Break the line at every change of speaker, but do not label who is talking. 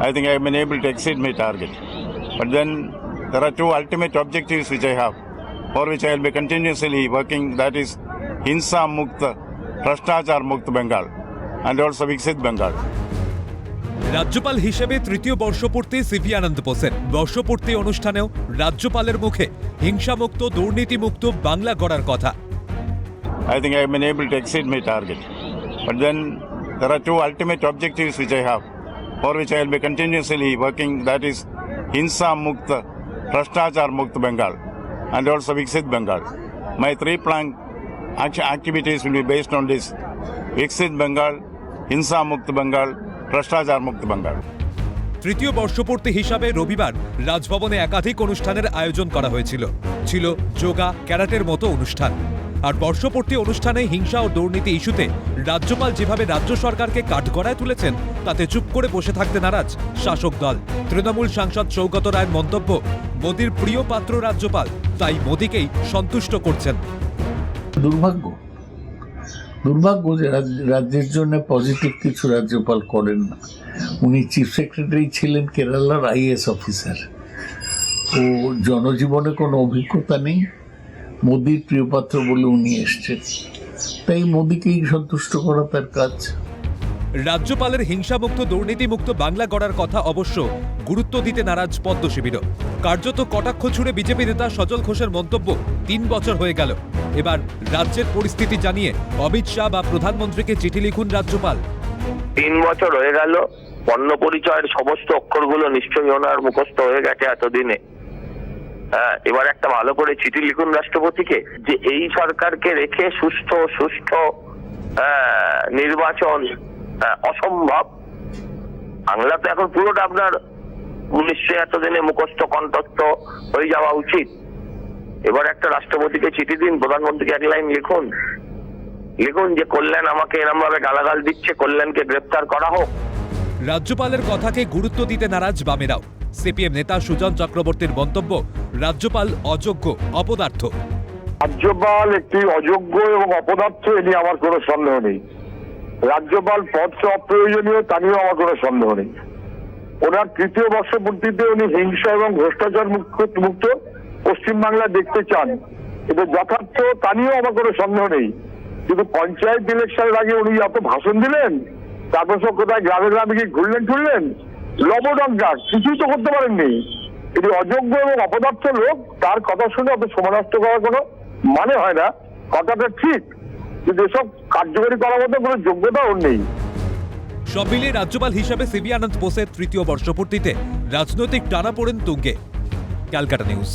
I think I have been able to exceed my target. But then there are two ultimate objectives which I have, for which I will be continuously working. That is Hinsa Mukta, Bhrashtachar Mukt Bengal, and also Viksit Bengal.
রাজ্যপাল হিসেবে তৃতীয় বর্ষপূর্তি CV আনন্দ বোসের বর্ষপূর্তি অনুষ্ঠানেও রাজ্যপালের মুখে হিংসামুক্ত দুর্নীতিমুক্ত বাংলা গড়ার কথা
I think I have been able to exceed my target. But then there are two ultimate objectives which I have, for which I will be continuously working. That is Hinsa Mukta, Bhrashtachar Mukt Bengal, and also Viksit Bengal. My three plank activities will be based on this Viksit Bengal, Hinsa Mukt Bengal, Bhrashtachar Mukt Bengal.
তৃতীয় বর্ষপূর্তি হিসাবে রবিবার রাজভবনে একাধিক অনুষ্ঠানের আয়োজন করা হয়েছিল ছিল যোগা ক্যারাটের মতো অনুষ্ঠান আর বর্ষপূর্তি অনুষ্ঠানে হিংসা ও দুর্নীতি ইস্যুতে রাজ্যপাল যেভাবে রাজ্য সরকারকে কাঠগড়ায় তুলেছেন, তাতে চুপ করে বসে থাকতে নারাজ শাসক দল। তৃণমূল সাংসদ সৌগত রায়ের মন্তব্য, মোদীর প্রিয় পাত্র রাজ্যপাল, তাই মোদীকেই সন্তুষ্ট করছেন।
দুর্ভাগ্য। দুর্ভাগ্য যে রাজ্যের জন্য পজিটিভ কিছু রাজ্যপাল করেন না। উনি চিফ সেক্রেটারি ছিলেন কেরালার আইএস অফিসার ও জনজীবনে কোনো অভিজ্ঞতা নেই। মোদির প্রিয়পাত্র বলে উনি এসছেন। তাই মোদিকেই সন্তুষ্ট করা তার কাজ।
রাজ্যপালের হিংসামুক্ত দুর্নীতিমুক্ত বাংলা গড়ার কথা অবশ্য গুরুত্ব দিতে নারাজ পদ্ম শিবিরও কার্যত কটাক্ষ ছুড়ে বিজেপি নেতা সজল ঘোষের মন্তব্য তিন বছর হয়ে গেল। এবার রাজ্যের পরিস্থিতি জানিয়ে অমিত শাহ বা প্রধানমন্ত্রীকে চিঠি লিখুন রাজ্যপাল।
তিন বছর হয়ে গেল বর্ণ পরিচয়ের সমস্ত অক্ষরগুলো নিশ্চয়ই ওনার মুখস্থ হয়ে গেছে এতদিনে। এবার একটা ভালো করে চিঠি লিখুন রাষ্ট্রপতিকে যে এই সরকারকে রেখে সুস্থ সুস্থ আহ, নির্বাচন আহ, অসম্ভব। বাংলা তো এখন পুরোটা আপনার নিশ্চয়ই এতদিনে মুখস্থ কণ্ঠস্থ হয়ে যাওয়া উচিত। এবার একটা রাষ্ট্রপতিকে চিঠি দিন প্রধানমন্ত্রীকে এক লাইন লিখুন। লিখুন যে কল্যাণ আমাকে এরম ভাবে গালাগাল দিচ্ছে কল্যাণকে গ্রেপ্তার করা হোক।
রাজ্যপালের কথাকে গুরুত্ব দিতে নারাজ বামেরাও। সিপিএম নেতা সুজন চক্রবর্তীর মন্তব্য, রাজ্যপাল অযোগ্য, অপদার্থ।
রাজ্যপাল একটি অযোগ্য এবং অপদার্থ, এ নিয়ে আমার কোনো সন্দেহ নেই। রাজ্যপাল পদটা অপ্রয়োজনীয়, তা নিয়েও আমার কোনো সন্দেহ নেই। ওনার তৃতীয় বর্ষপূর্তিতে উনি হিংসা এবং ভ্রষ্টাচার মুক্ত মুক্ত পশ্চিমবাংলা দেখতে চান। এটা যথার্থ, তা নিয়েও আমার কোনো সন্দেহ নেই। কিন্তু পঞ্চায়েত ইলেকশনের আগে উনি এত ভাষণ দিলেন, তারপর সব কোথায় গ্রামে গ্রামে কি ঘুরলেন টুরলেন লবডঙ্কা কিছুই তো করতে পারেননি। এটি অযোগ্য এবং অপদার্থ লোক, তার কথা শুনে অত সমানষ্ট করার কোনো মানে হয় না। কথাটা ঠিক, কিন্তু এসব কার্যকরী করার মতো কোনো যোগ্যতা ওর নেই।
সব মিলিয়ে রাজ্যপাল হিসাবে সিবি আনন্দ বোসের তৃতীয় বর্ষপূর্তিতে রাজনৈতিক টানা পড়েন তুঙ্গে। ক্যালকাটা নিউজ।